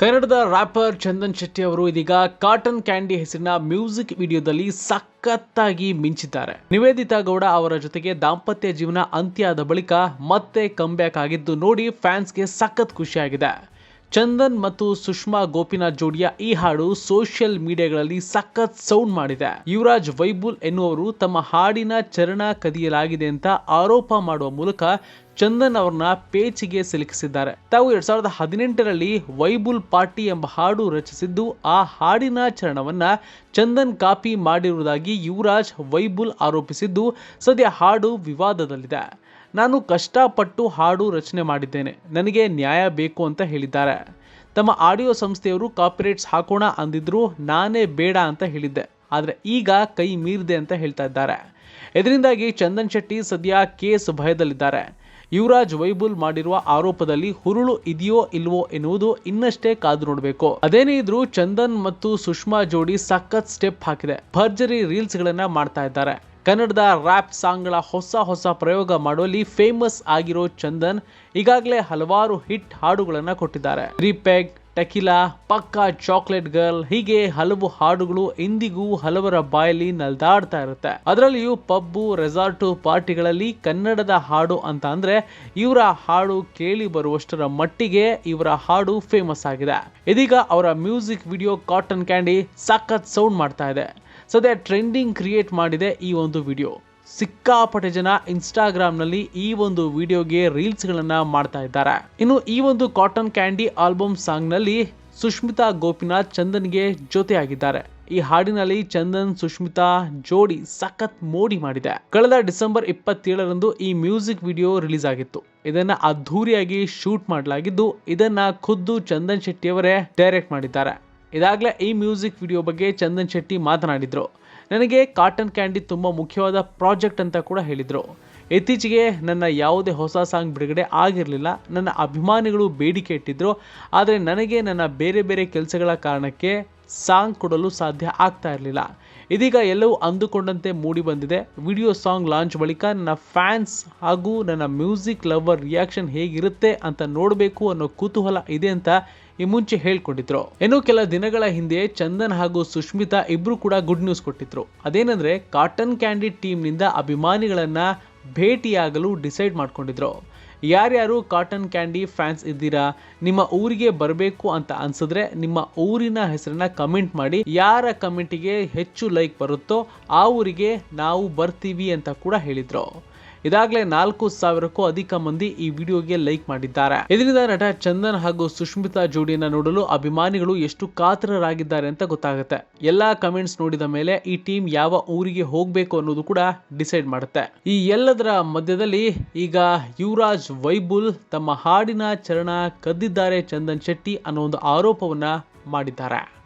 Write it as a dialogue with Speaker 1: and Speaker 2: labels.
Speaker 1: ಕನ್ನಡದ ರ್ಯಾಪರ್ ಚಂದನ್ ಶೆಟ್ಟಿ ಅವರು ಇದೀಗ ಕಾಟನ್ ಕ್ಯಾಂಡಿ ಹೆಸರಿನ ಮ್ಯೂಸಿಕ್ ವಿಡಿಯೋದಲ್ಲಿ ಸಖತ್ತಾಗಿ ಮಿಂಚಿದ್ದಾರೆ. ನಿವೇದಿತಾ ಗೌಡ ಅವರ ಜೊತೆಗೆ ದಾಂಪತ್ಯ ಜೀವನ ಅಂತ್ಯ ಆದ ಬಳಿಕ ಮತ್ತೆ ಕಂಬ್ಯಾಕ್ ಆಗಿದ್ದು ನೋಡಿ ಫ್ಯಾನ್ಸ್ಗೆ ಸಖತ್ ಖುಷಿಯಾಗಿದೆ. ಚಂದನ್ ಮತ್ತು ಸುಷ್ಮಾ ಗೋಪಿನಾಥ್ ಜೋಡಿಯ ಈ ಹಾಡು ಸೋಷಿಯಲ್ ಮೀಡಿಯಾಗಳಲ್ಲಿ ಸಖತ್ ಸೌಂಡ್ ಮಾಡಿದೆ. ಯುವರಾಜ್ ವೈಬುಲ್ ಎನ್ನುವರು ತಮ್ಮ ಹಾಡಿನ ಚರಣ ಕದಿಯಲಾಗಿದೆ ಅಂತ ಆರೋಪ ಮಾಡುವ ಮೂಲಕ ಚಂದನ್ ಅವ್ರನ್ನ ಪೇಚಿಗೆ ಸಿಲುಕಿಸಿದ್ದಾರೆ. ತಾವು ಎರಡ್ ಸಾವಿರದ ಹದಿನೆಂಟರಲ್ಲಿ ವೈಬುಲ್ ಪಾರ್ಟಿ ಎಂಬ ಹಾಡು ರಚಿಸಿದ್ದು, ಆ ಹಾಡಿನ ಚರಣವನ್ನ ಚಂದನ್ ಕಾಪಿ ಮಾಡಿರುವುದಾಗಿ ಯುವರಾಜ್ ವೈಬುಲ್ ಆರೋಪಿಸಿದ್ದು, ಸದ್ಯ ಹಾಡು ವಿವಾದದಲ್ಲಿದೆ. ನಾನು ಕಷ್ಟಪಟ್ಟು ಹಾಡು ರಚನೆ ಮಾಡಿದ್ದೇನೆ. ನನಗೆ ನ್ಯಾಯ ಬೇಕು ಅಂತ ಹೇಳಿದ್ದಾರೆ. ತಮ್ಮ ಆಡಿಯೋ ಸಂಸ್ಥೆಯವರು ಕಾಪಿರೇಟ್ಸ್ ಹಾಕೋಣ ಅಂದಿದ್ರು ನಾನೇ ಬೇಡ ಅಂತ ಹೇಳಿದ್ದೆ. ಆದರೆ ಈಗ ಕೈ ಮೀರಿದೆ ಅಂತ ಹೇಳ್ತಾ ಇದ್ದಾರೆ. ಇದರಿಂದಾಗಿ ಚಂದನ್ ಶೆಟ್ಟಿ ಸದ್ಯ ಕೇಸ್ ಭಯದಲ್ಲಿದ್ದಾರೆ. ಯುವರಾಜ್ ವೈಬುಲ್ ಮಾಡಿರುವ ಆರೋಪದಲ್ಲಿ ಹುರುಳು ಇದೆಯೋ ಇಲ್ವೋ ಎನ್ನುವುದು ಇನ್ನಷ್ಟೇ ಕಾದು ನೋಡಬೇಕು. ಅದೇನೇ ಇದ್ರು ಚಂದನ್ ಮತ್ತು ಸುಷ್ಮಾ ಜೋಡಿ ಸಖತ್ ಸ್ಟೆಪ್ ಹಾಕಿದೆ. ಭರ್ಜರಿ ರೀಲ್ಸ್ ಗಳನ್ನ ಮಾಡ್ತಾ ಇದ್ದಾರೆ. ಕನ್ನಡದ ರ್ಯಾಪ್ ಸಾಂಗ್ಗಳ ಹೊಸ ಹೊಸ ಪ್ರಯೋಗ ಮಾಡುವಲ್ಲಿ ಫೇಮಸ್ ಆಗಿರೋ ಚಂದನ್ ಈಗಾಗಲೇ ಹಲವಾರು ಹಿಟ್ ಹಾಡುಗಳನ್ನು ಕೊಟ್ಟಿದ್ದಾರೆ. ರಿಪೆಗ್ ಟಕಿಲಾ, ಪಕ್ಕಾ ಚಾಕ್ಲೇಟ್ ಗರ್ಲ್ ಹೀಗೆ ಹಲವು ಹಾಡುಗಳು ಇಂದಿಗೂ ಹಲವರ ಬಾಯಲ್ಲಿ ನಲ್ದಾಡ್ತಾ ಇರುತ್ತೆ. ಅದರಲ್ಲಿಯೂ ಪಬ್ಬು, ರೆಸಾರ್ಟು, ಪಾರ್ಟಿಗಳಲ್ಲಿ ಕನ್ನಡದ ಹಾಡು ಅಂತ ಅಂದ್ರೆ ಇವರ ಹಾಡು ಕೇಳಿ ಬರುವಷ್ಟರ ಮಟ್ಟಿಗೆ ಇವರ ಹಾಡು ಫೇಮಸ್ ಆಗಿದೆ. ಇದೀಗ ಅವರ ಮ್ಯೂಸಿಕ್ ವಿಡಿಯೋ ಕಾಟನ್ ಕ್ಯಾಂಡಿ ಸಖತ್ ಸೌಂಡ್ ಮಾಡ್ತಾ ಇದೆ. ಸದ್ಯ ಟ್ರೆಂಡಿಂಗ್ ಕ್ರಿಯೇಟ್ ಮಾಡಿದೆ ಈ ಒಂದು ವಿಡಿಯೋ. ಸಿಕ್ಕಾಪಟ್ಟೆ ಜನ ಇನ್ಸ್ಟಾಗ್ರಾಮ್ನಲ್ಲಿ ಈ ಒಂದು ವಿಡಿಯೋಗೆ ರೀಲ್ಸ್ಗಳನ್ನು ಮಾಡ್ತಾ ಇದ್ದಾರೆ. ಇನ್ನು ಈ ಒಂದು ಕಾಟನ್ ಕ್ಯಾಂಡಿ ಆಲ್ಬಮ್ ಸಾಂಗ್ನಲ್ಲಿ ಸುಷ್ಮಿತಾ ಗೋಪಿನಾಥ್ ಚಂದನ್ಗೆ ಜೊತೆಯಾಗಿದ್ದಾರೆ. ಈ ಹಾಡಿನಲ್ಲಿ ಚಂದನ್, ಸುಷ್ಮಿತಾ ಜೋಡಿ ಸಖತ್ ಮೋಡಿ ಮಾಡಿದೆ. ಕಳೆದ ಡಿಸೆಂಬರ್ ಇಪ್ಪತ್ತೇಳರಂದು ಈ ಮ್ಯೂಸಿಕ್ ವಿಡಿಯೋ ರಿಲೀಸ್ ಆಗಿತ್ತು. ಇದನ್ನ ಅದ್ಧೂರಿಯಾಗಿ ಶೂಟ್ ಮಾಡಲಾಗಿದ್ದು, ಇದನ್ನ ಖುದ್ದು ಚಂದನ್ ಶೆಟ್ಟಿಯವರೇ ಡೈರೆಕ್ಟ್ ಮಾಡಿದ್ದಾರೆ. ಇದಾಗಲೇ ಈ ಮ್ಯೂಸಿಕ್ ವಿಡಿಯೋ ಬಗ್ಗೆ ಚಂದನ್ ಶೆಟ್ಟಿ ಮಾತನಾಡಿದ್ರು. ನನಗೆ ಕಾಟನ್ ಕ್ಯಾಂಡಿ ತುಂಬ ಮುಖ್ಯವಾದ ಪ್ರಾಜೆಕ್ಟ್ ಅಂತ ಕೂಡ ಹೇಳಿದರು. ಇತ್ತೀಚೆಗೆ ನನ್ನ ಯಾವುದೇ ಹೊಸ ಸಾಂಗ್ ಬಿಡುಗಡೆ ಆಗಿರಲಿಲ್ಲ. ನನ್ನ ಅಭಿಮಾನಿಗಳು ಬೇಡಿಕೆ ಇಟ್ಟಿದ್ದರು ಆದರೆ ನನಗೆ ನನ್ನ ಬೇರೆ ಬೇರೆ ಕೆಲಸಗಳ ಕಾರಣಕ್ಕೆ ಸಾಂಗ್ ಕೊಡಲು ಸಾಧ್ಯ ಆಗ್ತಾ ಇರಲಿಲ್ಲ. ಇದೀಗ ಎಲ್ಲವೂ ಅಂದುಕೊಂಡಂತೆ ಮೂಡಿ ಬಂದಿದೆ. ವಿಡಿಯೋ ಸಾಂಗ್ ಲಾಂಚ್ ಬಳಿಕ ನನ್ನ ಫ್ಯಾನ್ಸ್ ಹಾಗೂ ನನ್ನ ಮ್ಯೂಸಿಕ್ ಲವರ್ ರಿಯಾಕ್ಷನ್ ಹೇಗಿರುತ್ತೆ ಅಂತ ನೋಡಬೇಕು ಅನ್ನೋ ಕುತೂಹಲ ಇದೆ ಅಂತ ಈ ಮುಂಚೆ ಹೇಳ್ಕೊಂಡಿದ್ರು ಇನ್ನು ಕೆಲ ದಿನಗಳ ಹಿಂದೆ ಚಂದನ್ ಹಾಗೂ ಸುಷ್ಮಿತಾ ಇಬ್ರು ಕೂಡ ಗುಡ್ ನ್ಯೂಸ್ ಕೊಟ್ಟಿದ್ರು. ಅದೇನಂದ್ರೆ ಕಾಟನ್ ಕ್ಯಾಂಡಿ ಟೀಮ್ನಿಂದ ಅಭಿಮಾನಿಗಳನ್ನ ಭೇಟಿಯಾಗಲು ಡಿಸೈಡ್ ಮಾಡ್ಕೊಂಡಿದ್ರು. ಯಾರ್ಯಾರು ಕಾಟನ್ ಕ್ಯಾಂಡಿ ಫ್ಯಾನ್ಸ್ ಇದ್ದೀರಾ, ನಿಮ್ಮ ಊರಿಗೆ ಬರಬೇಕು ಅಂತ ಅನ್ಸಿದ್ರೆ ನಿಮ್ಮ ಊರಿನ ಹೆಸರನ್ನ ಕಮೆಂಟ್ ಮಾಡಿ ಯಾರ ಕಮೆಂಟಿಗೆ ಹೆಚ್ಚು ಲೈಕ್ ಬರುತ್ತೋ ಆ ಊರಿಗೆ ನಾವು ಬರ್ತೀವಿ ಅಂತ ಕೂಡ ಹೇಳಿದ್ರು. ಇದಾಗಲೇ ನಾಲ್ಕು ಸಾವಿರಕ್ಕೂ ಅಧಿಕ ಮಂದಿ ಈ ವಿಡಿಯೋಗೆ ಲೈಕ್ ಮಾಡಿದ್ದಾರೆ. ಇದರಿಂದ ನಟ ಚಂದನ್ ಹಾಗೂ ಸುಷ್ಮಿತಾ ಜೋಡಿಯನ್ನ ನೋಡಲು ಅಭಿಮಾನಿಗಳು ಎಷ್ಟು ಕಾತರರಾಗಿದ್ದಾರೆ ಅಂತ ಗೊತ್ತಾಗುತ್ತೆ. ಎಲ್ಲಾ ಕಮೆಂಟ್ಸ್ ನೋಡಿದ ಮೇಲೆ ಈ ಟೀಮ್ ಯಾವ ಊರಿಗೆ ಹೋಗ್ಬೇಕು ಅನ್ನೋದು ಕೂಡ ಡಿಸೈಡ್ ಮಾಡುತ್ತೆ. ಈ ಎಲ್ಲದರ ಮಧ್ಯದಲ್ಲಿ ಈಗ ಯುವರಾಜ್ ವೈಬುಲ್ ತಮ್ಮ ಹಾಡಿನ ಚರಣ ಕದ್ದಿದ್ದಾರೆ ಚಂದನ್ ಶೆಟ್ಟಿ ಅನ್ನೋ ಒಂದು ಆರೋಪವನ್ನ ಮಾಡಿದ್ದಾರೆ.